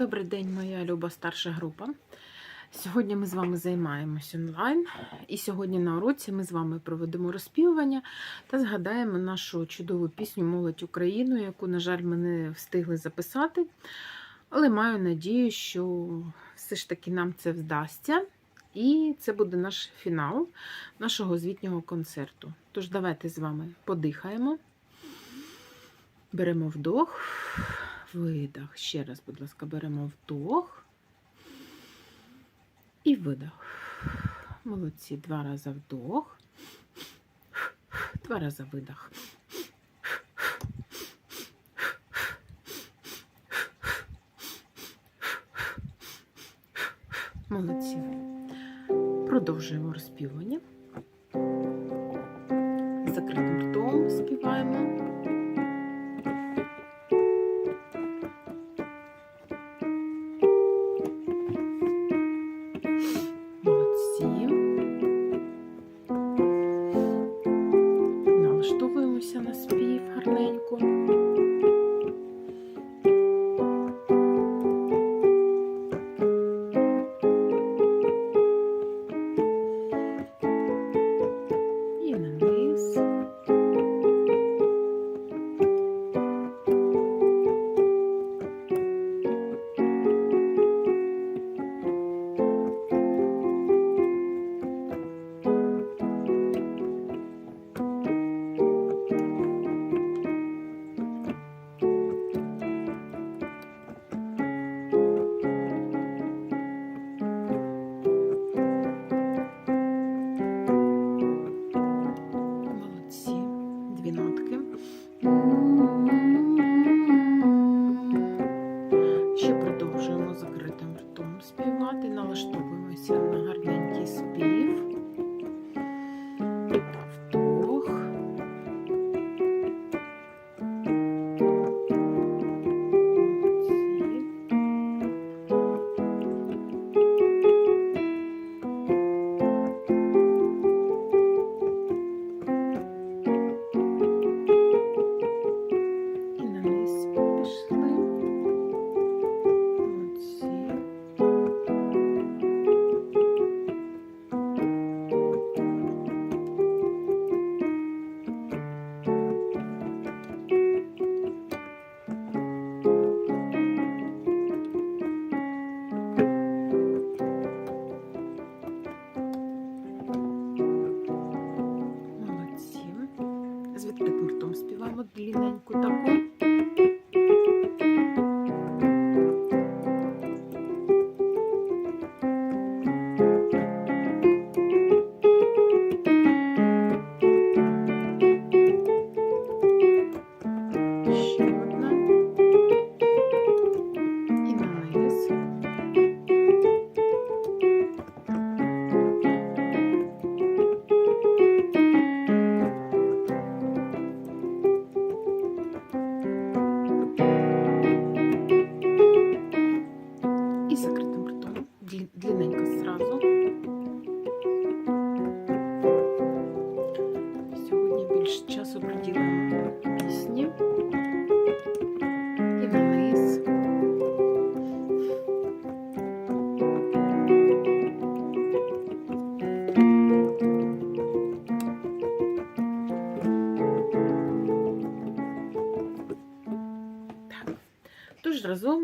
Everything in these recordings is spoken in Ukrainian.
Добрий день, моя люба старша група. Сьогодні ми з вами займаємось онлайн, і сьогодні на уроці ми з вами проведемо розпівування та згадаємо нашу чудову пісню Молодь Україну, яку, на жаль, ми не встигли записати. Але маю надію, що все ж таки нам це вдасться. І це буде наш фінал нашого звітнього концерту. Тож давайте з вами подихаємо. Беремо вдох, видох. Ще раз, будь ласка, беремо вдох і видох. Молодці. Два рази вдох, два рази видох. Молодці. Продовжуємо розпівання. Налаштовуємося на спів гарненько.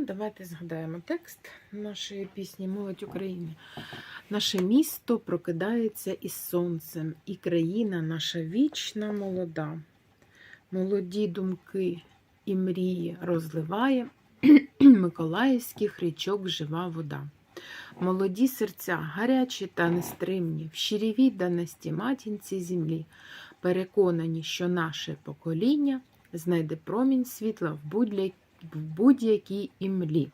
Давайте згадаємо текст нашої пісні Молодь України. Наше місто прокидається із сонцем, і країна наша вічна молода. Молоді думки і мрії розливає Миколаївських річок жива вода. Молоді серця, гарячі та нестримні, в щирій відданості матінці землі, переконані, що наше покоління знайде промінь світла в будь-якій в будь-якій імлі.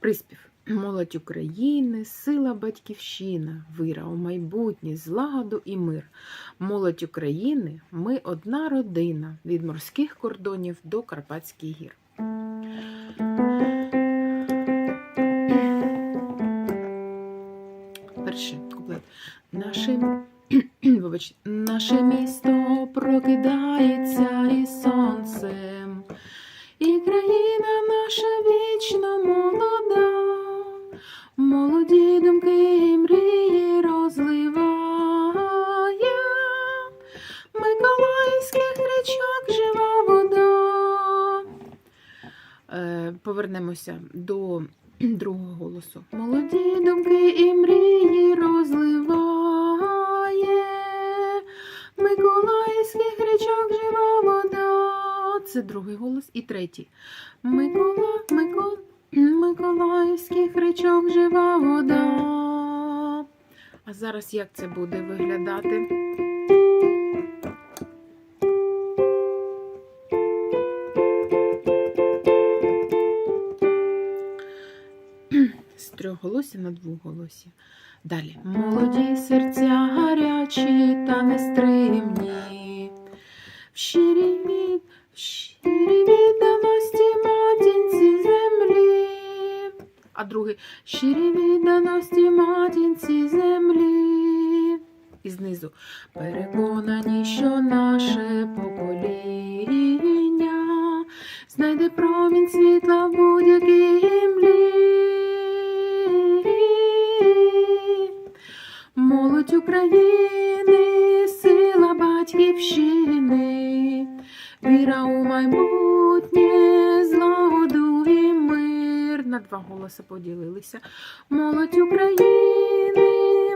Приспів. Молодь України, сила батьківщина, віра у майбутнє, злагоду і мир. Молодь України, ми одна родина від морських кордонів до Карпатських гір. Перший куплет. Наше, вибач, наше місто прокидається повернемося до другого голосу. Молоді думки і мрії розливає. Миколаївських річок жива вода. Це другий голос. І третій. Микола, Микола, Миколаївських річок жива вода. А зараз як це буде виглядати? З трьох голосів на двох голосів. Далі. Молоді серця гарячі та нестримні. В щирій в щирій відданості матінці землі. А другий щирій відданості матінці землі. І знизу переконані, що наше покоління знайде промінь світла в будь-якій Молодь України, сила батьківщини, віра у майбутнє, злагоду і мир. На два голоси поділилися. Молодь України,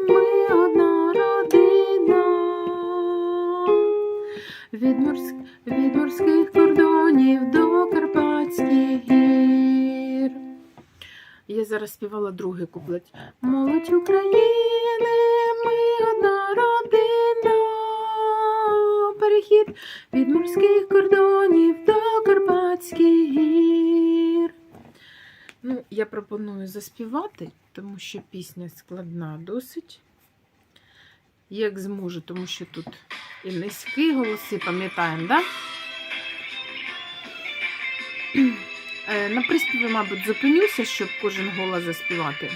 ми одна родина. Від, морськ... від морських кордонів до Карпатських гір. Я зараз співала другий куплет. Молодь України, одна родина. Перехід від морських кордонів до Карпатських гір. Ну, я пропоную заспівати, тому що пісня складна досить. Як зможу, тому що тут і низькі голоси, пам'ятаємо? Да? Е, На приспіві, мабуть, зупинюся, щоб кожен голос заспівати.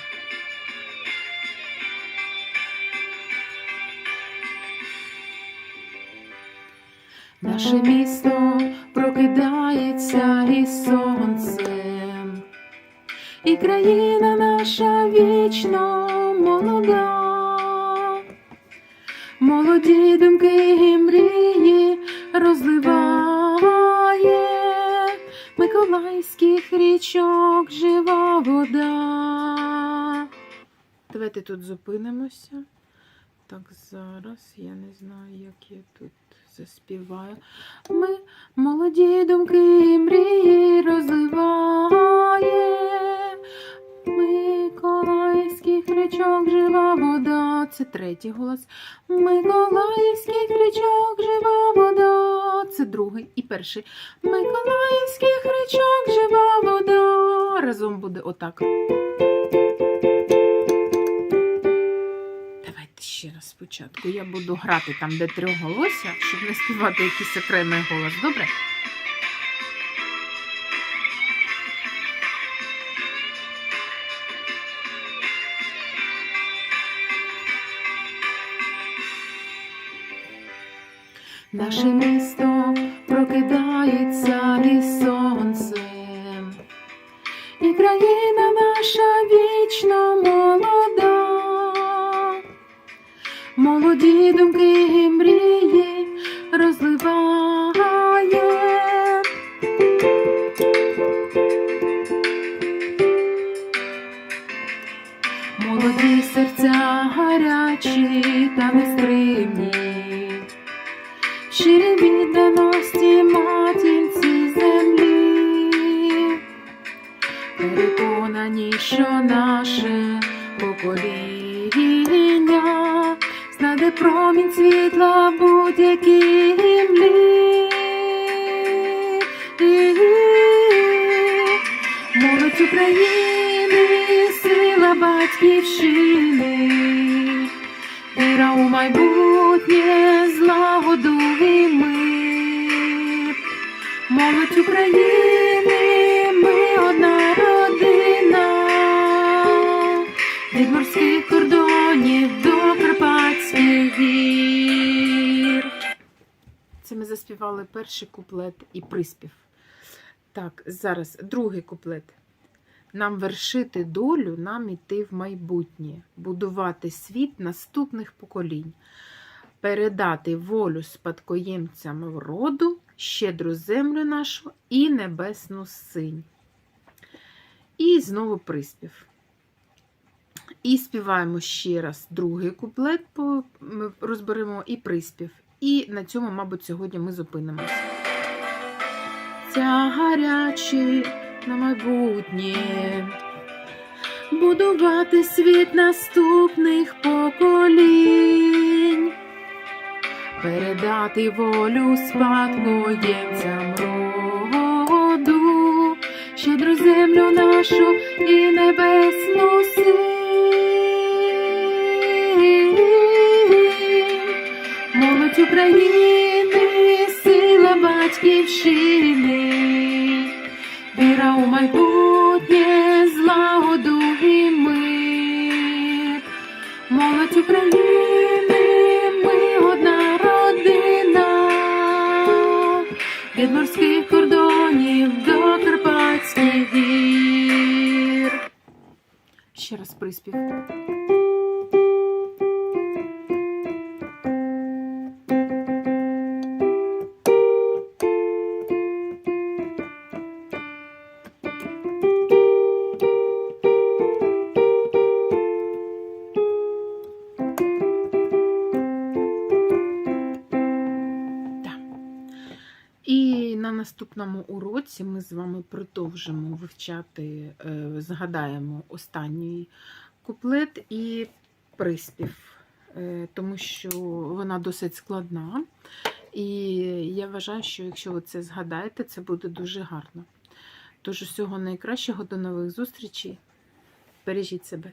Наше місто прокидається із сонцем, і країна наша вічно молода. Молоді думки і мрії розливає Миколаївських річок жива вода. Давайте тут зупинимося. Так, зараз я не знаю, як я тут заспіваю. Ми молоді думки і мрії розливає. Миколаївських річок жива вода. Це третій голос. Миколаївських річок жива вода. Це другий і перший. Миколаївських річок жива вода. Разом буде отак. Спочатку. Я буду грати там, де трьох голося, щоб не співати якийсь окремий голос. Добре? Наше місто Молоді серця гарячі та нестримні. Щирі відданості матінці землі, переконані, що наше покоління знаде промінь світла в батьківщини, віра у майбутнє, злагоду і мир. Молодь України, ми одна родина, від морських кордонів до Карпатських гір. Це ми заспівали перший куплет і приспів. Так, зараз другий куплет. Нам вершити долю, нам іти в майбутнє, будувати світ наступних поколінь, передати волю спадкоємцям роду, щедру землю нашу і небесну синь. І знову приспів. І співаємо ще раз другий куплет, ми розберемо і приспів. І на цьому, мабуть, сьогодні ми зупинимося. Ця гарячі на майбутнє. Будувати світ наступних поколінь, передати волю спадкоємцям роду, щедру землю нашу і небесну силь. Молодь України, сила батьківщини, віра у майбутнє, злагоду і мир. Молодь України, ми одна родина, від морських кордонів до Карпатських гір. Ще раз приспів. І на наступному уроці ми з вами продовжимо вивчати, е, згадаємо останній куплет і приспів, е, тому що вона досить складна. І я вважаю, що якщо ви це згадаєте, це буде дуже гарно. Тож усього найкращого, до нових зустрічей. Бережіть себе.